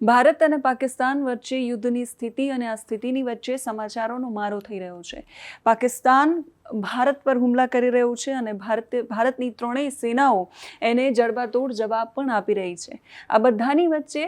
ભારત અને પાકિસ્તાન વચ્ચે યુદ્ધની સ્થિતિ અને આ સ્થિતિની વચ્ચે સમાચારોનો મારો થઈ રહ્યો છે. પાકિસ્તાન ભારત પર હુમલા કરી રહ્યું છે અને ભારત, ભારતની ત્રણેય સેનાઓ એને જડબાતોડ જવાબ પણ આપી રહી છે. આ બધાની વચ્ચે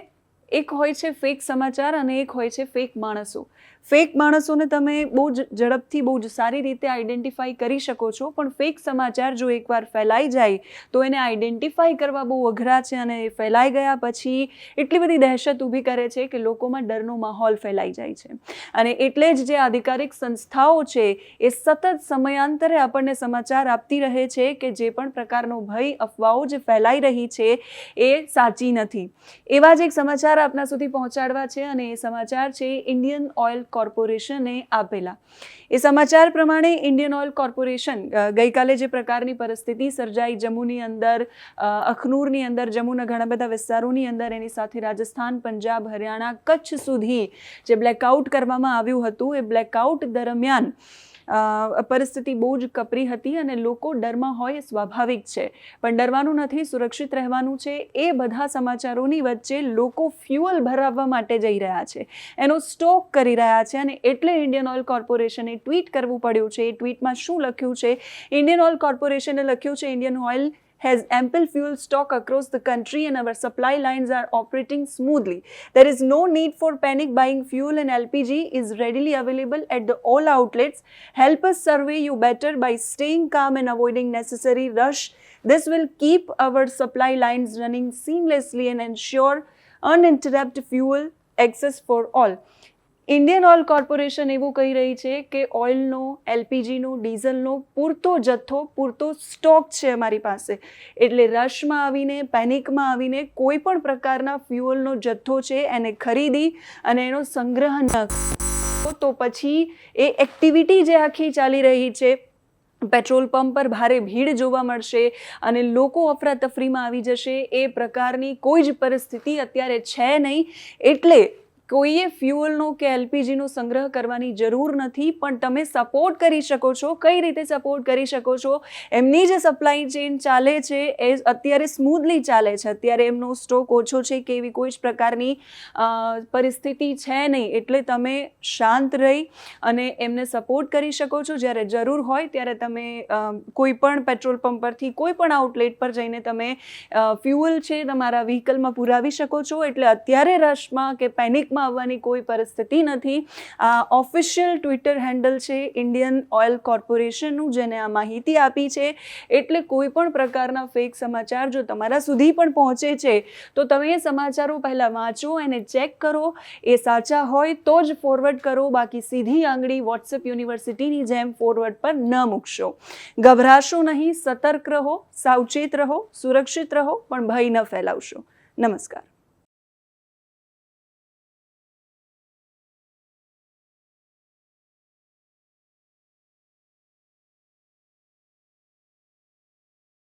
એક હોય છે ફેક સમાચાર અને એક હોય છે ફેક માણસો. ફેક માણસોને તમે બહુ જ ઝડપથી, બહુ જ સારી રીતે આઈડેન્ટિફાઈ કરી શકો છો, પણ ફેક સમાચાર જો એકવાર ફેલાઈ જાય, તો એને આઈડેન્ટિફાઈ કરવા બહુ અઘરા છે અને એ ફેલાઈ ગયા પછી એટલી બધી દહેશત ઊભી કરે છે કે લોકોમાં ડરનો માહોલ ફેલાઈ જાય છે. અને એટલે જ જે આધિકારિક સંસ્થાઓ છે, એ સતત સમયાંતરે આપણને સમાચાર આપતી રહે છે કે જે પણ પ્રકારનો ભય, અફવાઓ જે ફેલાઈ રહી છે, એ સાચી નથી. એવા જ એક સમાચાર આપના સુધી પહોંચાડવા છે અને એ સમાચાર છે ઇન્ડિયન ઓઇલ કોર્પોરેશને આપેલા. એ સમાચાર પ્રમાણે ઇન્ડિયન ઓઇલ કોર્પોરેશન ગઈકાલે જે પ્રકારની પરિસ્થિતિ સર્જાઈ જમ્મુની અંદર અખનૂરની અંદર, જમ્મુના ઘણા બધા વિસ્તારોની અંદર, એની સાથે રાજસ્થાન, પંજાબ, હરિયાણા કચ્છ સુધી જે બ્લેકઆઉટ કરવામાં આવ્યું હતું, એ બ્લેકઆઉટ દરમિયાન પરિસ્થિતિ બહુ જ કપરી હતી અને લોકો ડરમાં હોય સ્વાભાવિક છે. પણ ડરવાનું નથી, સુરક્ષિત રહેવાનું છે. એ બધા સમાચારોની વચ્ચે લોકો ફ્યુઅલ ભરાવવા માટે જઈ રહ્યા છે. એનો સ્ટોક કરી રહ્યા છે અને એટલે ઇન્ડિયન ઓઇલ કોર્પોરેશને ટ્વીટ કરવું પડ્યું છે. એ ટ્વીટમાં શું લખ્યું છે? ઇન્ડિયન ઓઇલ કોર્પોરેશને લખ્યું છે Indian oil has ample fuel stock across the country and our supply lines are operating smoothly. There is no need for panic buying fuel and LPG is readily available at the all outlets. Help us survey you better by staying calm and avoiding necessary rush. This will keep our supply lines running seamlessly and ensure uninterrupted fuel access for all. Indian oil corporation એવું કહી રહી છે કે ઓઇલનો, એલપીજીનો, ડીઝલનો પૂરતો જથ્થો, પૂરતો stock છે અમારી પાસે. એટલે રશમાં આવીને, પેનિકમાં આવીને કોઈ પણ પ્રકારના ફ્યુઅલનો જથ્થો છે એને ખરીદી અને એનો સંગ્રહ ન તો પછી એ એક્ટિવિટી જે આખી ચાલી રહી છે, પેટ્રોલ પંપ પર ભારે ભીડ જોવા મળશે અને લોકો અફરાતફરીમાં આવી જશે, એ પ્રકારની કોઈ જ પરિસ્થિતિ અત્યારે છે નહીં. એટલે કોઈએ ફ્યુઅલનો કે એલપીજીનો સંગ્રહ કરવાની જરૂર નથી, પણ તમે સપોર્ટ કરી શકો છો. કઈ રીતે સપોર્ટ કરી શકો છો? એમની જે સપ્લાય ચેઇન ચાલે છે, એ અત્યારે સ્મૂથલી ચાલે છે. અત્યારે એમનો સ્ટોક ઓછો છે કે એવી કોઈ જ પ્રકારની પરિસ્થિતિ છે નહીં. એટલે તમે શાંત રહી અને એમને સપોર્ટ કરી શકો છો. જ્યારે જરૂર હોય ત્યારે તમે કોઈ પણ પેટ્રોલ પંપ પરથી કોઈ પણ આઉટલેટ પર જઈને તમે ફ્યુઅલ છે તમારા વ્હીકલમાં પુરાવી શકો છો. એટલે અત્યારે રશમાં કે પેનિકમાં આવવાની કોઈ પરિસ્થિતિ નથી. આ ઓફિશિયલ ટ્વિટર હેન્ડલ છે ઇન્ડિયન ઓઇલ કોર્પોરેશનનું જેને આ માહિતી આપી છે. એટલે કોઈ પણ પ્રકારના ફેક સમાચાર જો તમારા સુધી પણ પહોંચે છે, તો તમે એ સમાચારો પહેલાં વાંચો, એને ચેક કરો. એ સાચા હોય તો જ ફોરવર્ડ કરો. બાકી સીધી આંગળી વોટ્સએપ યુનિવર્સિટીની જેમ ફોરવર્ડ પર ન મૂકશો. ગભરાશો નહીં, સતર્ક રહો, સાવચેત રહો, સુરક્ષિત રહો, પણ ભય ન ફેલાવશો. નમસ્કાર.